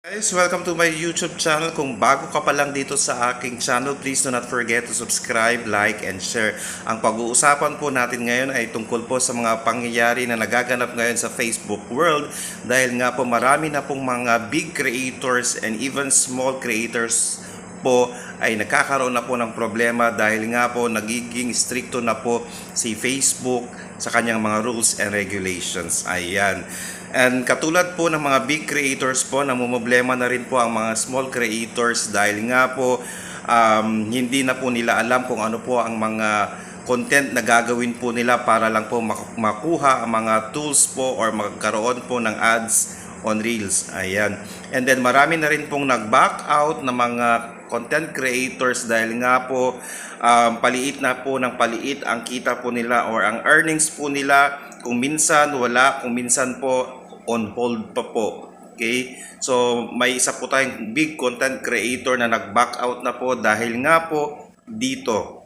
Guys, welcome to my YouTube channel. Kung bago ka pa lang dito sa aking channel, please do not forget to subscribe, like, and share. Ang pag-uusapan po natin ngayon ay tungkol po sa mga pangyayari na nagaganap ngayon sa Facebook world dahil nga po marami na pong mga big creators and even small creators po ay nagkakaroon na po ng problema dahil nga po nagiging stricto na po si Facebook sa kanyang mga rules and regulations. Ayan. And katulad po ng mga big creators po, namumblema na rin po ang mga small creators dahil nga po um, hindi na po nila alam kung ano po ang mga content na gagawin po nila para lang po mak- makuha ang mga tools po or magkaroon po ng ads on Reels. Ayan. And then marami na rin pong nag-back out ng mga content creators dahil nga po um, paliit na po ng paliit ang kita po nila or ang earnings po nila kung minsan wala, kung minsan po on hold pa po. Okay? So may isa po tayong big content creator na nag-back out na po dahil nga po dito